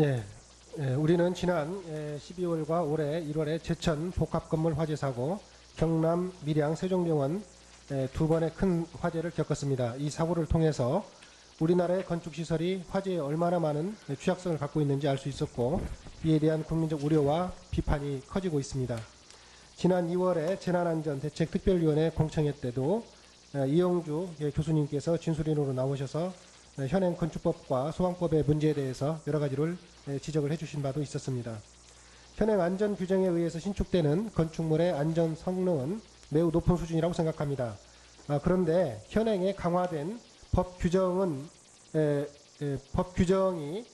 예, 예, 우리는 지난 예, 12월과 올해 1월에 제천 복합 건물 화재 사고, 경남 밀양 세종병원 예, 두 번의 큰 화재를 겪었습니다. 이 사고를 통해서 우리나라의 건축 시설이 화재에 얼마나 많은 취약성을 갖고 있는지 알 수 있었고, 이에 대한 국민적 우려와 비판이 커지고 있습니다. 지난 2월에 재난안전대책특별위원회 공청회 때도 어, 이영주 예, 교수님께서 진술인으로 나오셔서 어, 현행 건축법과 소방법의 문제에 대해서 여러 가지를 예, 지적을 해주신 바도 있었습니다. 현행 안전 규정에 의해서 신축되는 건축물의 안전 성능은 매우 높은 수준이라고 생각합니다. 아, 그런데 현행의 강화된 법 규정은 법 규정이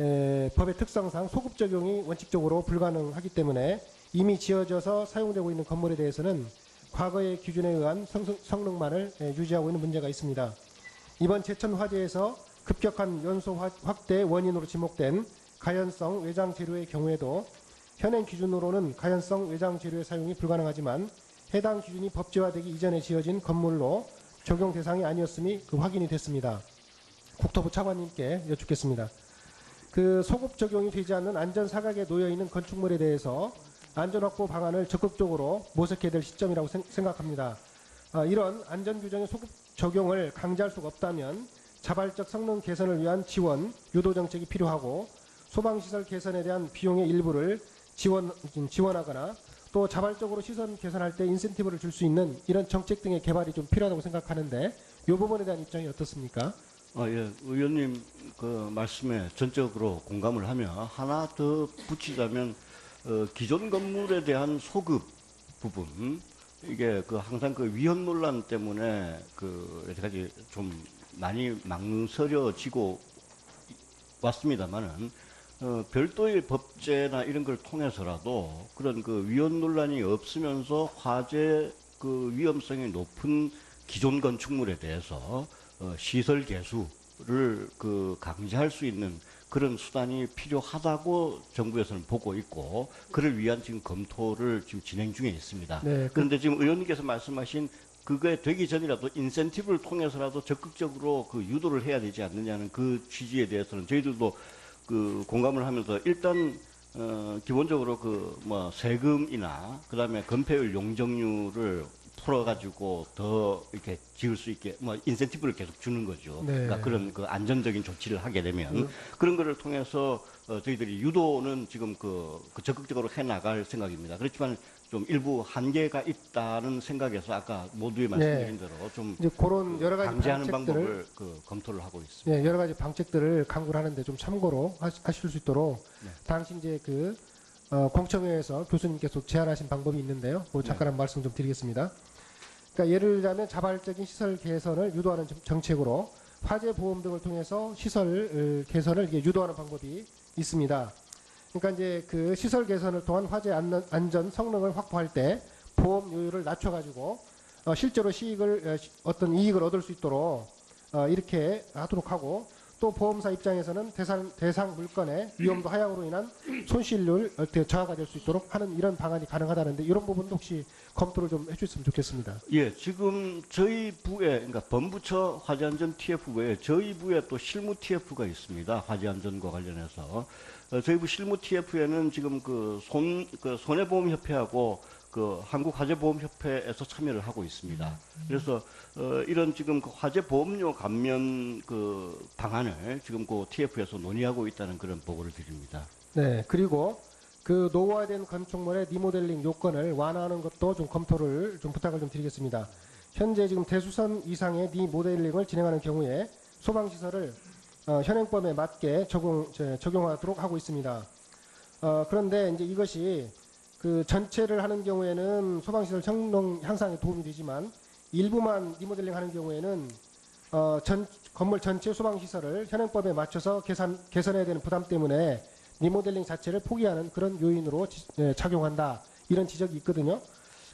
에, 법의 특성상 소급 적용이 원칙적으로 불가능하기 때문에 이미 지어져서 사용되고 있는 건물에 대해서는 과거의 기준에 의한 성, 성능만을 에, 유지하고 있는 문제가 있습니다. 이번 제천 화재에서 급격한 연소 화- 확대 원인으로 지목된 가연성 외장 재료의 경우에도 현행 기준으로는 가연성 외장 재료의 사용이 불가능하지만 해당 기준이 법제화되기 이전에 지어진 건물로 적용 대상이 아니었음이 그 확인이 됐습니다. 국토부 차관님께 여쭙겠습니다. 그 소급 적용이 되지 않는 안전 사각에 놓여 있는 건축물에 대해서 안전 확보 방안을 적극적으로 모색해야 될 시점이라고 생- 생각합니다. 아, 이런 안전 규정의 소급 적용을 강제할 수가 없다면 자발적 성능 개선을 위한 지원, 유도 정책이 필요하고 소방시설 개선에 대한 비용의 일부를 지원, 지원하거나 또 자발적으로 시설 개선할 때 인센티브를 줄 수 있는 이런 정책 등의 개발이 좀 필요하다고 생각하는데 이 부분에 대한 입장이 어떻습니까? 아, 예. 의원님 그 말씀에 전적으로 공감을 하며 하나 더 붙이자면 어, 기존 건물에 대한 소급 부분 이게 그 항상 그 위헌 논란 때문에 그 여태까지 좀 많이 망설여지고 왔습니다만은 어, 별도의 법제나 이런 걸 통해서라도 그런 그 위헌 논란이 없으면서 화재 그 위험성이 높은 기존 건축물에 대해서 어, 시설 개수를 그 강제할 수 있는 그런 수단이 필요하다고 정부에서는 보고 있고 그를 위한 지금 검토를 지금 진행 중에 있습니다. 네, 그- 그런데 지금 의원님께서 말씀하신 그게 되기 전이라도 인센티브를 통해서라도 적극적으로 그 유도를 해야 되지 않느냐는 그 취지에 대해서는 저희들도 그 공감을 하면서 일단 어 기본적으로 그 뭐 세금이나 그다음에 건폐율 용적률을 풀어가지고 더 이렇게 지을 수 있게 뭐 인센티브를 계속 주는 거죠. 네. 그러니까 그런 그 안전적인 조치를 하게 되면 그런 거를 통해서 어, 저희들이 유도는 지금 그, 그 적극적으로 해 나갈 생각입니다. 그렇지만 좀 일부 한계가 있다는 생각에서 아까 모두의 말씀드린 대로 좀 이제 그런 여러 가지 방책들을 방법을 그 검토를 하고 있습니다. 예, 여러 가지 방책들을 강구를 하는데 좀 참고로 하실 수 있도록 네. 당시 이제 그 어, 공청회에서 교수님께서 제안하신 방법이 있는데요. 그 잠깐 네. 한 말씀 좀 드리겠습니다. 그러니까 예를 들자면 자발적인 시설 개선을 유도하는 정- 정책으로 화재 보험 등을 통해서 시설 어, 개선을 유도하는 방법이 있습니다. 그러니까 이제 그 시설 개선을 통한 화재 안전, 성능을 확보할 때 보험료율을 낮춰가지고 어, 실제로 시익을 어, 시- 어떤 이익을 얻을 수 있도록 어, 이렇게 하도록 하고 또 보험사 입장에서는 대상, 대상 물건의 위험도 하향으로 인한 손실률 저하가 될 수 있도록 하는 이런 방안이 가능하다는데 이런 부분도 혹시 검토를 좀 해주셨으면 좋겠습니다. 예, 지금 저희 부에 그러니까 범부처 화재안전 TF 외에 저희 부에 또 실무 TF가 있습니다. 화재안전과 관련해서 어, 저희 부 실무 TF에는 지금 그 손 그 손해보험협회하고 그 한국화재보험협회에서 참여를 하고 있습니다. 그래서 어, 이런 지금 그 화재보험료 감면 그 방안을 지금 그 TF에서 논의하고 있다는 그런 보고를 드립니다. 네, 그리고 그 노후화된 건축물의 리모델링 요건을 완화하는 것도 좀 검토를 좀 부탁을 좀 드리겠습니다. 현재 지금 대수선 이상의 리모델링을 진행하는 경우에 소방시설을 어, 현행법에 맞게 적용, 저, 적용하도록 하고 있습니다. 어, 그런데 이제 이것이 그 전체를 하는 경우에는 소방시설 성능 향상에 도움이 되지만 일부만 리모델링 하는 경우에는 어, 전, 건물 전체 소방시설을 현행법에 맞춰서 개선, 개선해야 되는 부담 때문에 리모델링 자체를 포기하는 그런 요인으로 지- 예, 작용한다. 이런 지적이 있거든요.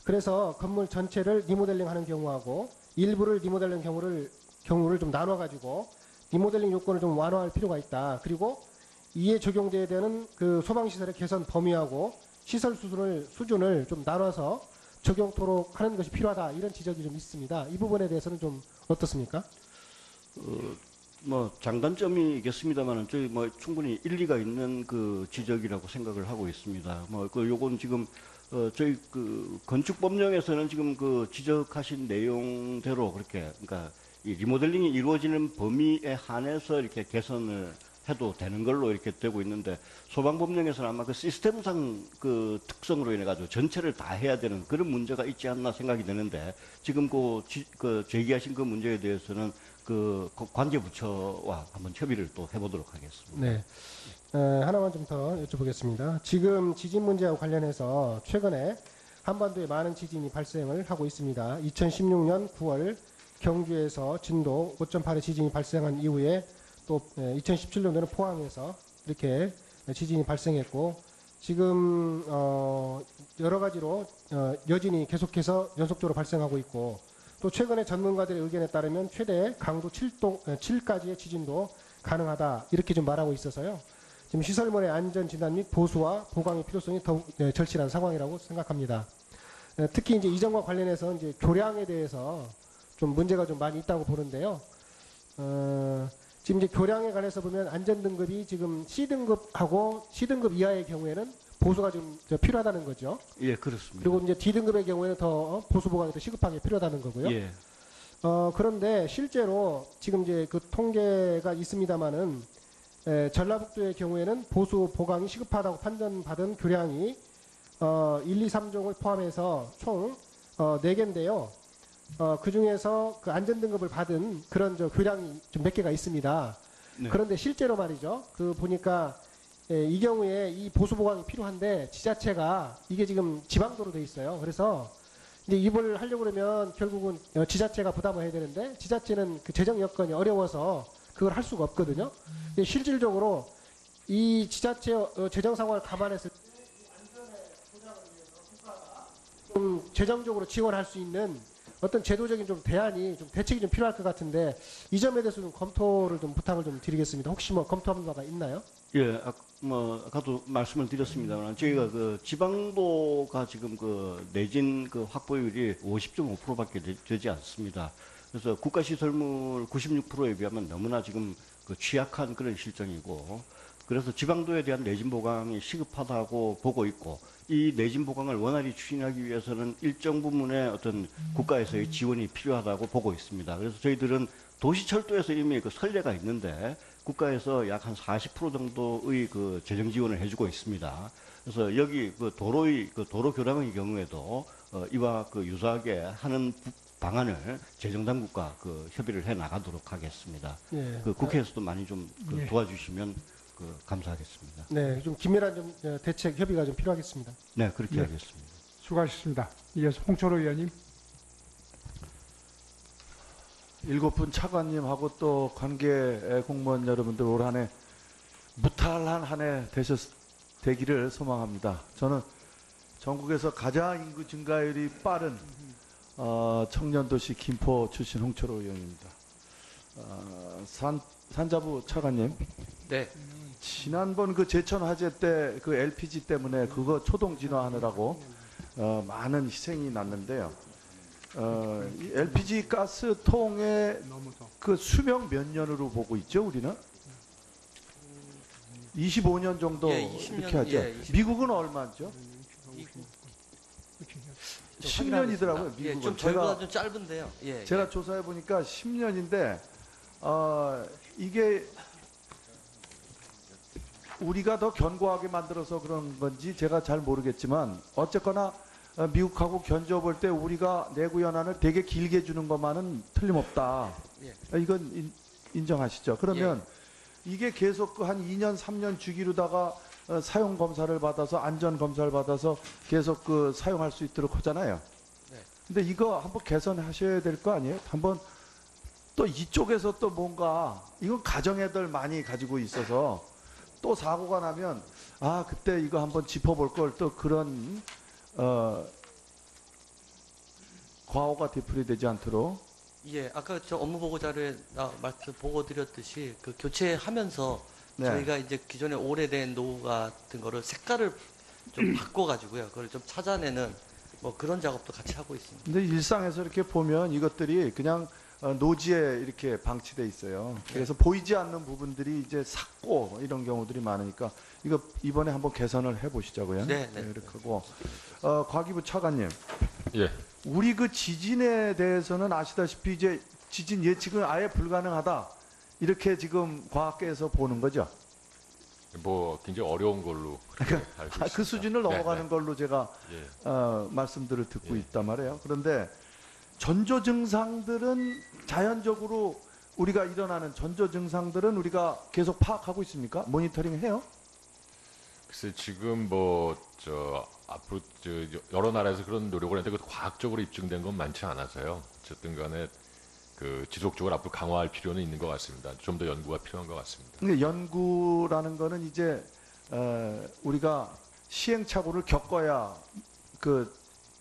그래서 건물 전체를 리모델링 하는 경우하고 일부를 리모델링 경우를, 경우를 좀 나눠가지고 리모델링 요건을 좀 완화할 필요가 있다. 그리고 이에 적용돼야 되는 그 소방시설의 개선 범위하고 시설 수준을, 수준을 좀 나눠서 적용토록 하는 것이 필요하다. 이런 지적이 좀 있습니다. 이 부분에 대해서는 좀 어떻습니까? 뭐 장단점이겠습니다만은 저희 뭐 충분히 일리가 있는 그 지적이라고 생각을 하고 있습니다. 뭐그 요건 지금 어 저희 그 건축 법령에서는 지금 그 지적하신 내용대로 그렇게 그러니까 이 리모델링이 이루어지는 범위에 한해서 이렇게 개선을 해도 되는 걸로 이렇게 되고 있는데 소방법령에서는 아마 그 시스템상 그 특성으로 인해 가지고 전체를 다 해야 되는 그런 문제가 있지 않나 생각이 되는데 지금 그, 지- 그 제기하신 그 문제에 대해서는 그 관계 부처와 한번 협의를 또 해보도록 하겠습니다. 네. 어, 하나만 좀 더 여쭤보겠습니다. 지금 지진 문제와 관련해서 최근에 한반도에 많은 지진이 발생을 하고 있습니다. 2016년 9월 경주에서 진도 5.8의 지진이 발생한 이후에 또 2017년도에는 포항에서 이렇게 지진이 발생했고 지금 어, 여러 가지로 어, 여진이 계속해서 연속적으로 발생하고 있고 또 최근에 전문가들의 의견에 따르면 최대 강도 7도, 7까지의 지진도 가능하다 이렇게 좀 말하고 있어서요. 지금 시설물의 안전 진단 및 보수와 보강의 필요성이 더욱 예, 절실한 상황이라고 생각합니다. 예, 특히 이제 이전과 관련해서 이제 교량에 대해서 좀 문제가 좀 많이 있다고 보는데요. 어, 지금 이제 교량에 관해서 보면 안전 등급이 지금 C 등급하고 C 등급 이하의 경우에는 보수가 좀저 필요하다는 거죠. 예, 그렇습니다. 그리고 이제 D 등급의 경우에는 더 보수 보강이 더 시급하게 필요하다는 거고요. 예, 어, 그런데 실제로 지금 이제 그 통계가 있습니다만은 에, 전라북도의 경우에는 보수 보강이 시급하다고 판단받은 교량이 어, 1, 2, 3종을 포함해서 총 어, 4개인데요. 어, 그 중에서 그 안전등급을 받은 그런 저 교량이 좀 몇 개가 있습니다. 네. 그런데 실제로 말이죠. 그 보니까 예, 이 경우에 이 보수 보강이 필요한데 지자체가 이게 지금 지방도로 돼 있어요. 그래서 이제 입을 하려고 그러면 결국은 어, 지자체가 부담을 해야 되는데 지자체는 그 재정 여건이 어려워서 그걸 할 수가 없거든요. 실질적으로 이 지자체 어, 재정 상황을 감안했을 때 좀 재정적으로 지원할 수 있는 어떤 제도적인 좀 대안이 좀 대책이 좀 필요할 것 같은데 이 점에 대해서 좀 검토를 좀 부탁을 좀 드리겠습니다. 혹시 뭐 검토한 바가 있나요? 예, 아, 뭐 아까도 말씀을 드렸습니다만 저희가 그 지방도가 지금 그 내진 그 확보율이 50.5%밖에 되지 않습니다. 그래서 국가시설물 96%에 비하면 너무나 지금 그 취약한 그런 실정이고 그래서 지방도에 대한 내진 보강이 시급하다고 보고 있고 이 내진 보강을 원활히 추진하기 위해서는 일정 부분의 어떤 국가에서의 지원이 필요하다고 보고 있습니다. 그래서 저희들은 도시철도에서 이미 그 선례가 있는데 국가에서 약 한 40% 정도의 그 재정 지원을 해주고 있습니다. 그래서 여기 그 도로의 그 도로 교량의 경우에도 어, 이와 그 유사하게 하는 부- 방안을 재정 당국과 그 협의를 해 나가도록 하겠습니다. 예. 그 국회에서도 많이 좀그 예. 도와주시면 그 감사하겠습니다. 네, 좀 긴밀한 좀 어, 대책 협의가 좀 필요하겠습니다. 네, 그렇게 예. 하겠습니다. 수고하셨습니다. 이어서 홍철호 의원님. 일곱 분 차관님하고 또 관계 공무원 여러분들 올 한 해 무탈한 한 해 되셨 되기를 소망합니다. 저는 전국에서 가장 인구 증가율이 빠른 어, 청년도시 김포 출신 홍철호 의원입니다. 어, 산 산자부 차관님. 네, 지난번 그 제천 화재 때 그 LPG 때문에 그거 초동 진화하느라고 어, 많은 희생이 났는데요. 어, 이 LPG 가스 통의 그 수명 몇 년으로 보고 있죠, 우리는? 25년 정도 예, 20년, 이렇게 하죠. 예, 20 미국은 얼마죠? 좀 10년이더라고요, 확인하겠습니다. 예, 미국은. 좀 저희보다 좀 짧은데요. 예, 제가 예. 조사해 보니까 10년인데 어, 이게 우리가 더 견고하게 만들어서 그런 건지 제가 잘 모르겠지만 어쨌거나 어, 미국하고 견져 볼 때 우리가 내구 연한을 되게 길게 주는 것만은 틀림없다. 예. 어, 이건 인, 인정하시죠? 그러면 이게 계속 그한 2년 3년 주기로다가 어, 사용 검사를 받아서 안전 검사를 받아서 계속 그 사용할 수 있도록 하잖아요. 네. 근데 이거 한번 개선하셔야 될 거 아니에요? 한번 또 이쪽에서 또 뭔가 이건 가정애들 많이 가지고 있어서 또 사고가 나면 아 그때 이거 한번 짚어볼 걸 또 그런 어 과오가 되풀이되지 않도록 예, 아까 저 업무 보고 자료에 나 말씀 보고 드렸듯이 그 교체하면서 네. 저희가 이제 기존에 오래된 노후 같은 거를 색깔을 좀 바꿔가지고요. 그걸 좀 찾아내는 뭐 그런 작업도 같이 하고 있습니다. 근데 일상에서 이렇게 보면 이것들이 그냥 어, 노지에 이렇게 방치돼 있어요. 그래서 보이지 않는 부분들이 이제 삭고 이런 경우들이 많으니까 이거 이번에 한번 개선을 해보시자고요. 네, 네. 이렇게 하고 어, 과기부 차관님, 예. 우리 그 지진에 대해서는 아시다시피 이제 지진 예측은 아예 불가능하다 이렇게 지금 과학계에서 보는 거죠. 뭐 굉장히 어려운 걸로 그렇게 알고 아, 있습니다. 그 수준을 네, 넘어가는 걸로 제가 예. 어, 말씀들을 듣고 예. 있단 말이에요. 그런데 전조 증상들은 자연적으로 우리가 일어나는 전조 증상들은 우리가 계속 파악하고 있습니까? 모니터링 해요? 글쎄 지금 뭐 저 앞으로 저 여러 나라에서 그런 노력을 했는데 그 과학적으로 입증된 건 많지 않아서요. 어쨌든 간에 그 지속적으로 앞으로 강화할 필요는 있는 것 같습니다. 좀 더 연구가 필요한 것 같습니다. 근데 연구라는 거는 이제 어, 우리가 시행착오를 겪어야 그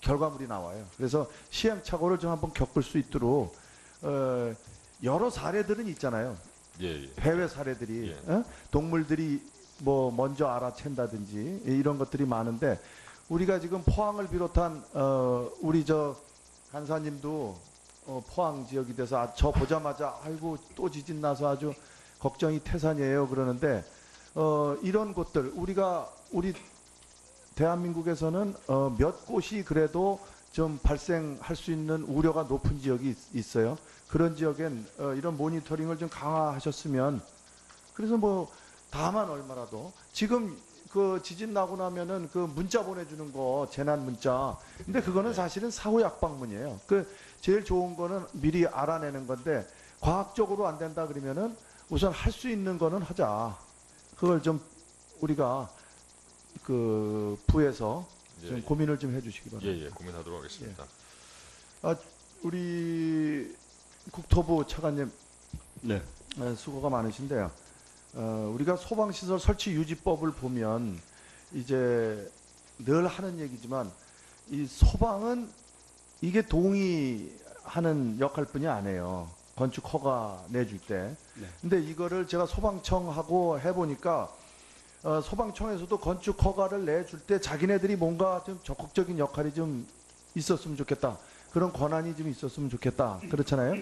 결과물이 나와요. 그래서 시행착오를 좀 한번 겪을 수 있도록 어, 여러 사례들은 있잖아요. 예, 예. 해외 사례들이 예. 어? 동물들이 뭐 먼저 알아챈다든지 이런 것들이 많은데 우리가 지금 포항을 비롯한 어 우리 저 간사님도 어 포항 지역이 돼서 아, 저 보자마자 아이고 또 지진 나서 아주 걱정이 태산이에요 그러는데 어 이런 곳들 우리가 우리 대한민국에서는 어, 몇 곳이 그래도 좀 발생할 수 있는 우려가 높은 지역이 있- 있어요. 그런 지역엔 어, 이런 모니터링을 좀 강화하셨으면 그래서 뭐 다만 얼마라도 지금 그 지진 나고 나면은 그 문자 보내주는 거 재난 문자 근데 그거는 사실은 사후 약방문이에요. 그 제일 좋은 거는 미리 알아내는 건데 과학적으로 안 된다 그러면은 우선 할 수 있는 거는 하자. 그걸 좀 우리가 그 부에서 예, 좀 예. 고민을 좀 해주시기 바랍니다. 예, 예, 고민하도록 하겠습니다. 우리 국토부 차관님 네. 네, 수고가 많으신데요. 어, 우리가 소방시설 설치 유지법을 보면 이제 늘 하는 얘기지만 이 소방은 이게 동의하는 역할뿐이 아니에요. 건축 허가 내줄 때. 네. 근데 이거를 제가 소방청하고 해보니까 어, 소방청에서도 건축 허가를 내줄 때 자기네들이 뭔가 좀 적극적인 역할이 좀 있었으면 좋겠다. 그런 권한이 좀 있었으면 좋겠다. 그렇잖아요.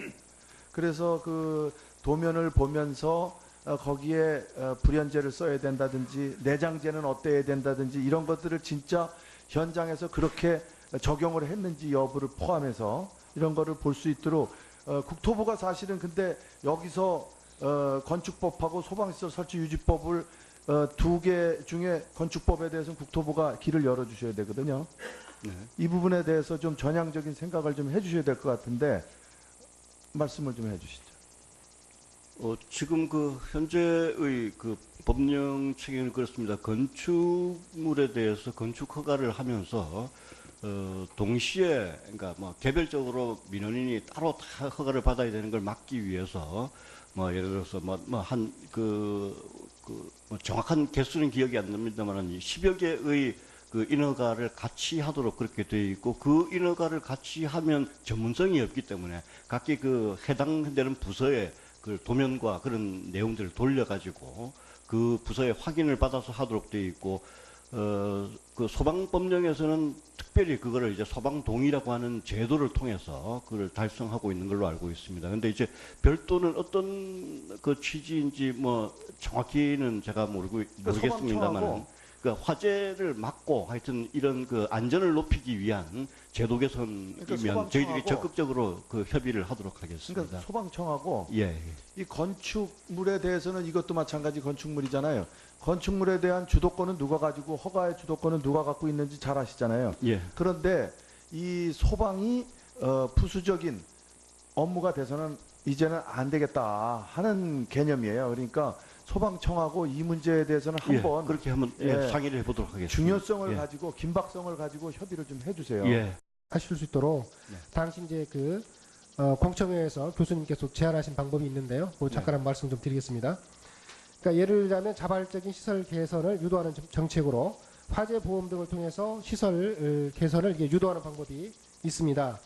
그래서 그 도면을 보면서 어, 거기에 어, 불연제를 써야 된다든지 내장제는 어때야 된다든지 이런 것들을 진짜 현장에서 그렇게 적용을 했는지 여부를 포함해서 이런 거를 볼 수 있도록 어, 국토부가 사실은 근데 여기서 어, 건축법하고 소방시설 설치 유지법을 어, 두 개 중에 건축법에 대해서는 국토부가 길을 열어주셔야 되거든요. 네. 이 부분에 대해서 좀 전향적인 생각을 좀 해주셔야 될 것 같은데 말씀을 좀 해주시죠. 어, 지금 그 현재의 그 법령 책에는 그렇습니다. 건축물에 대해서 건축 허가를 하면서 어, 동시에 그러니까 뭐 개별적으로 민원인이 따로 다 허가를 받아야 되는 걸 막기 위해서 뭐 예를 들어서 뭐 한그 그, 뭐 정확한 개수는 기억이 안 납니다만은 10여 개의 그 인허가를 같이 하도록 그렇게 되어 있고 그 인허가를 같이 하면 전문성이 없기 때문에 각기 그 해당되는 부서에 그 도면과 그런 내용들을 돌려가지고 그 부서에 확인을 받아서 하도록 되어 있고 어, 그 소방법령에서는 특별히 그거를 이제 소방동의라고 하는 제도를 통해서 그걸 달성하고 있는 걸로 알고 있습니다. 근데 이제 별도는 어떤 그 취지인지 뭐 정확히는 제가 모르고 모르겠습니다만 소방청하고 그 화재를 막고 하여튼 이런 그 안전을 높이기 위한 제도 개선이면 그러니까 저희들이 적극적으로 그 협의를 하도록 하겠습니다. 그러니까 소방청하고 예, 예. 이 건축물에 대해서는 이것도 마찬가지 건축물이잖아요. 건축물에 대한 주도권은 누가 가지고 허가의 주도권은 누가 갖고 있는지 잘 아시잖아요. 예. 그런데 이 소방이 어, 부수적인 업무가 돼서는 이제는 안 되겠다 하는 개념이에요. 그러니까 소방청하고 이 문제에 대해서는 예, 한번 그렇게 한번 예, 예. 상의를 해보도록 하겠습니다. 중요성을 예. 가지고 긴박성을 가지고 협의를 좀 해주세요. 예. 하실 수 있도록 네. 당시 이제 그 어, 공청회에서 교수님께서 제안하신 방법이 있는데요. 그 잠깐 한 말씀 좀 드리겠습니다. 그러니까 예를 들자면 자발적인 시설 개선을 유도하는 정- 정책으로 화재 보험 등을 통해서 시설 어, 개선을 이게 유도하는 방법이 있습니다.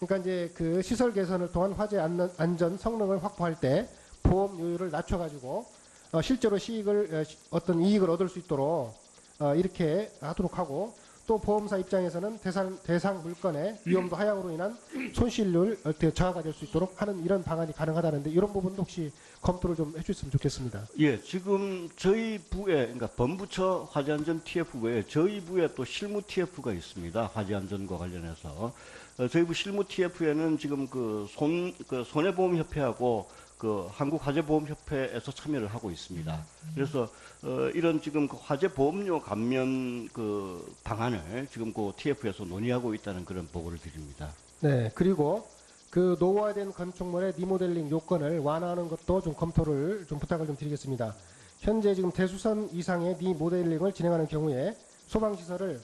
그러니까 이제 그 시설 개선을 통한 화재 안전, 안전 성능을 확보할 때 보험 요율을 낮춰가지고 어, 실제로 시익을 어, 시- 어떤 이익을 얻을 수 있도록 어, 이렇게 하도록 하고 또 보험사 입장에서는 대상, 대상 물건의 위험도 하향으로 인한 손실률 저하가 될 수 있도록 하는 이런 방안이 가능하다는데 이런 부분도 혹시 검토를 좀 해주셨으면 좋겠습니다. 예, 지금 저희 부에, 그러니까 본부처 화재안전 TF 외에 저희 부에 또 실무 TF가 있습니다. 화재안전과 관련해서. 어, 저희 부 실무 TF에는 지금 그 손, 그 손해보험협회하고 그 한국화재보험협회에서 참여를 하고 있습니다. 그래서 어, 이런 지금 그 화재보험료 감면 그 방안을 지금 그 TF에서 논의하고 있다는 그런 보고를 드립니다. 네, 그리고 그 노후화된 건축물의 리모델링 요건을 완화하는 것도 좀 검토를 좀 부탁을 좀 드리겠습니다. 현재 지금 대수선 이상의 리모델링을 진행하는 경우에 소방시설을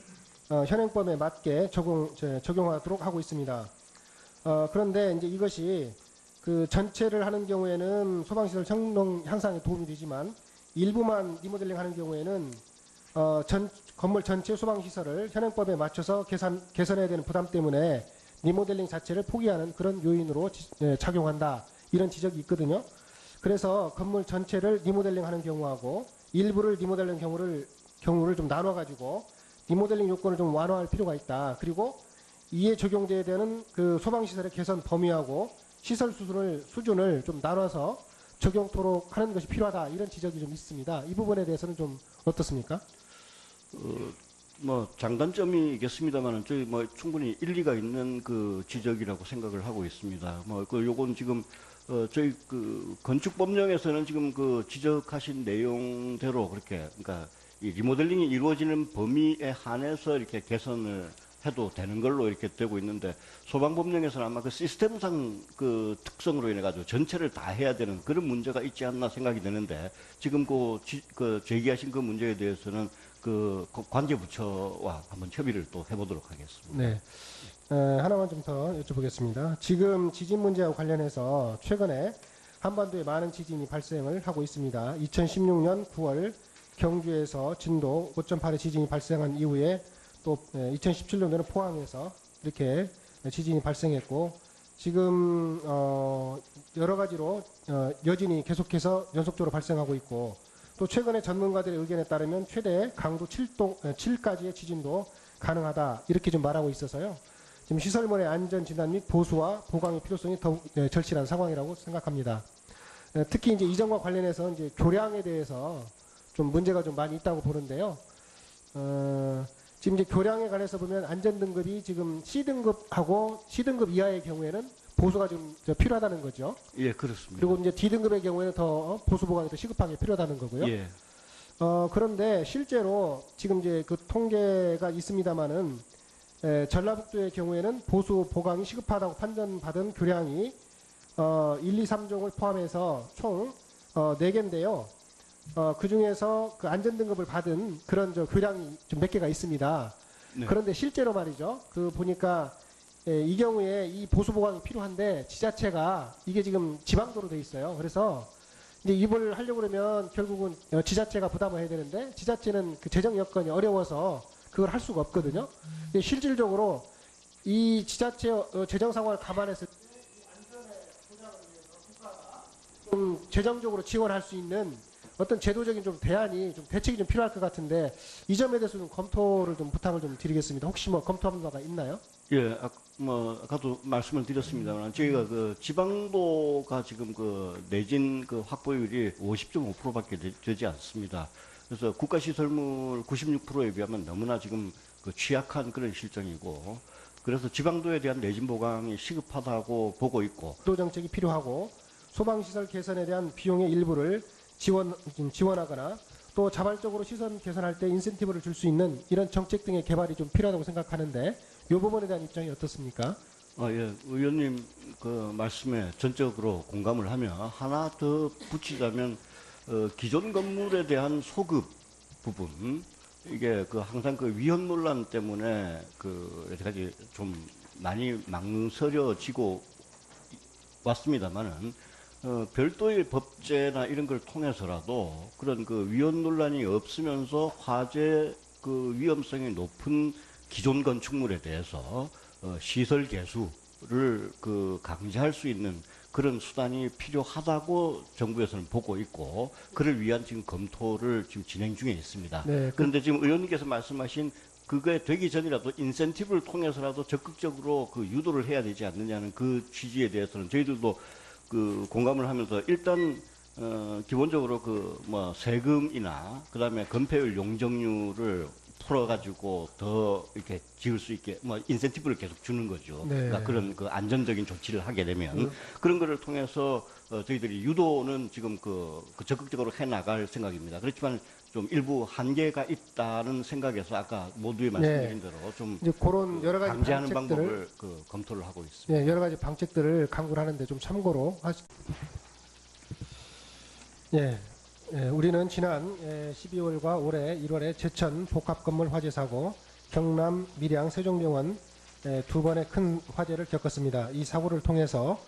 어, 현행법에 맞게 적용, 저, 적용하도록 하고 있습니다. 어, 그런데 이제 이것이 그 전체를 하는 경우에는 소방시설 성능 향상에 도움이 되지만 일부만 리모델링 하는 경우에는 어, 전, 건물 전체 소방시설을 현행법에 맞춰서 개선, 개선해야 되는 부담 때문에 리모델링 자체를 포기하는 그런 요인으로 지- 예, 작용한다. 이런 지적이 있거든요. 그래서 건물 전체를 리모델링 하는 경우하고 일부를 리모델링 경우를, 경우를 좀 나눠가지고 리모델링 요건을 좀 완화할 필요가 있다. 그리고 이에 적용돼야 되는 그 소방시설의 개선 범위하고 시설 수준을, 수준을 좀 나눠서 적용토록 하는 것이 필요하다. 이런 지적이 좀 있습니다. 이 부분에 대해서는 좀 어떻습니까? 뭐 장단점이겠습니다만은 저희 뭐 충분히 일리가 있는 그 지적이라고 생각을 하고 있습니다. 뭐그 요건 지금 어 저희 그 건축법령에서는 지금 그 지적하신 내용대로 그렇게 그러니까 이 리모델링이 이루어지는 범위에 한해서 이렇게 개선을 해도 되는 걸로 이렇게 되고 있는데 소방법령에서는 아마 그 시스템상 그 특성으로 인해 가지고 전체를 다 해야 되는 그런 문제가 있지 않나 생각이 드는데 지금 그, 지, 그 제기하신 그 문제에 대해서는 그 관계 부처와 한번 협의를 또 해보도록 하겠습니다. 네. 에, 하나만 좀 더 여쭤보겠습니다. 지금 지진 문제와 관련해서 최근에 한반도에 많은 지진이 발생을 하고 있습니다. 2016년 9월 경주에서 진도 5.8의 지진이 발생한 이후에 또 2017년도에는 포항에서 이렇게 지진이 발생했고 지금 어, 여러 가지로 어, 여진이 계속해서 연속적으로 발생하고 있고 또 최근에 전문가들의 의견에 따르면 최대 강도 7도, 7까지의 지진도 가능하다 이렇게 좀 말하고 있어서요. 지금 시설물의 안전 진단 및 보수와 보강의 필요성이 더욱 예, 절실한 상황이라고 생각합니다. 예, 특히 이제 이전과 관련해서 이제 교량에 대해서 좀 문제가 좀 많이 있다고 보는데요. 어, 지금 이제 교량에 관해서 보면 안전 등급이 지금 C 등급하고 C 등급 이하의 경우에는 보수가 좀저 필요하다는 거죠. 예, 그렇습니다. 그리고 이제 D 등급의 경우에는 더 보수 보강이 더 시급하게 필요하다는 거고요. 예, 어, 그런데 실제로 지금 이제 그 통계가 있습니다만은 에, 전라북도의 경우에는 보수 보강이 시급하다고 판단받은 교량이 어, 1, 2, 3종을 포함해서 총 어, 4개인데요. 어, 그 중에서 그 안전등급을 받은 그런 저 교량이 좀 몇 개가 있습니다. 네. 그런데 실제로 말이죠. 그 보니까 예, 이 경우에 이 보수 보강이 필요한데 지자체가 이게 지금 지방도로 돼 있어요. 그래서 이제 입을 하려고 그러면 결국은 어, 지자체가 부담을 해야 되는데 지자체는 그 재정 여건이 어려워서 그걸 할 수가 없거든요. 근데 실질적으로 이 지자체 어, 재정 상황을 감안했을 때 좀 재정적으로 지원할 수 있는 어떤 제도적인 좀 대안이 좀 대책이 좀 필요할 것 같은데 이 점에 대해서 좀 검토를 좀 부탁을 좀 드리겠습니다. 혹시 뭐 검토한 바가 있나요? 예, 아, 뭐 아까도 말씀을 드렸습니다만 저희가 그 지방도가 지금 그 내진 그 확보율이 50.5%밖에 되, 지 않습니다. 그래서 국가시설물 96%에 비하면 너무나 지금 그 취약한 그런 실정이고 그래서 지방도에 대한 내진 보강이 시급하다고 보고 있고 도 정책이 필요하고 소방시설 개선에 대한 비용의 일부를 지원, 지원하거나 또 자발적으로 시설 개선할 때 인센티브를 줄 수 있는 이런 정책 등의 개발이 좀 필요하다고 생각하는데 이 부분에 대한 입장이 어떻습니까? 아, 예. 의원님 그 말씀에 전적으로 공감을 하며 하나 더 붙이자면 어, 기존 건물에 대한 소급 부분 이게 그 항상 그 위헌 논란 때문에 그 여태까지 좀 많이 망설여지고 왔습니다만은 어, 별도의 법제나 이런 걸 통해서라도 그런 그 위헌 논란이 없으면서 화재 그 위험성이 높은 기존 건축물에 대해서 어, 시설 개수를 그 강제할 수 있는 그런 수단이 필요하다고 정부에서는 보고 있고 그를 위한 지금 검토를 지금 진행 중에 있습니다. 네, 그- 그런데 지금 의원님께서 말씀하신 그게 되기 전이라도 인센티브를 통해서라도 적극적으로 그 유도를 해야 되지 않느냐는 그 취지에 대해서는 저희들도 그 공감을 하면서 일단 어 기본적으로 그 뭐 세금이나 그다음에 건폐율 용적률을 풀어가지고 더 이렇게 지을 수 있게 뭐 인센티브를 계속 주는 거죠. 네. 그러니까 그런 그 안전적인 조치를 하게 되면 그런 거를 통해서 어, 저희들이 유도는 지금 그, 그 적극적으로 해 나갈 생각입니다. 그렇지만 좀 일부 한계가 있다는 생각에서 아까 모두에 말씀드린 대로 좀 이제 그런 여러 가지 방지하는 방책들을 방법을 그 검토를 하고 있습니다. 예, 여러 가지 방책들을 강구를 하는데 좀 참고로 하시. 예, 예, 우리는 지난 예, 12월과 올해 1월에 제천 복합 건물 화재 사고, 경남 밀양 세종병원 예, 두 번의 큰 화재를 겪었습니다. 이 사고를 통해서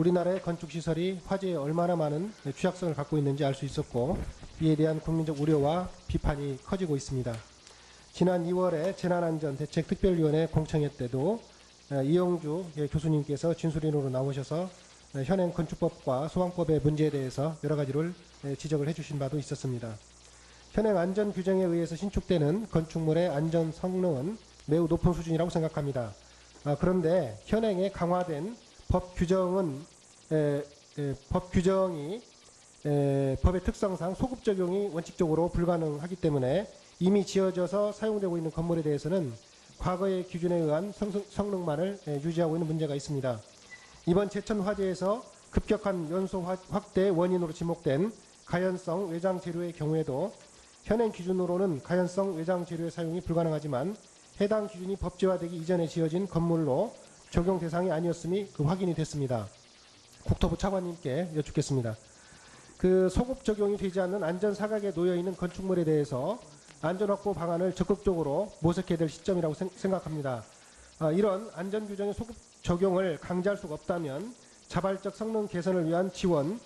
우리나라의 건축 시설이 화재에 얼마나 많은 취약성을 갖고 있는지 알 수 있었고 이에 대한 국민적 우려와 비판이 커지고 있습니다. 지난 2월에 재난안전대책특별위원회 공청회 때도 어, 이영주 예, 교수님께서 진술인으로 나오셔서 어, 현행 건축법과 소방법의 문제에 대해서 여러 가지를 예, 지적을 해주신 바도 있었습니다. 현행 안전 규정에 의해서 신축되는 건축물의 안전 성능은 매우 높은 수준이라고 생각합니다. 아, 그런데 현행에 강화된 법 규정은 에, 에, 법 규정이 에, 법의 특성상 소급 적용이 원칙적으로 불가능하기 때문에 이미 지어져서 사용되고 있는 건물에 대해서는 과거의 기준에 의한 성능- 에, 유지하고 있는 문제가 있습니다. 이번 제천 화재에서 급격한 연소 화- 확대 원인으로 지목된 가연성 외장 재료의 경우에도 현행 기준으로는 가연성 외장 재료의 사용이 불가능하지만 해당 기준이 법제화되기 이전에 지어진 건물로 적용 대상이 아니었음이 그 확인이 됐습니다. 국토부 차관님께 여쭙겠습니다. 그 소급 적용이 되지 않는 안전 사각에 놓여 있는 건축물에 대해서 안전 확보 방안을 적극적으로 모색해야 될 시점이라고 생- 생각합니다. 아, 이런 안전 규정의 소급 적용을 강제할 수가 없다면 자발적 성능 개선을 위한 지원,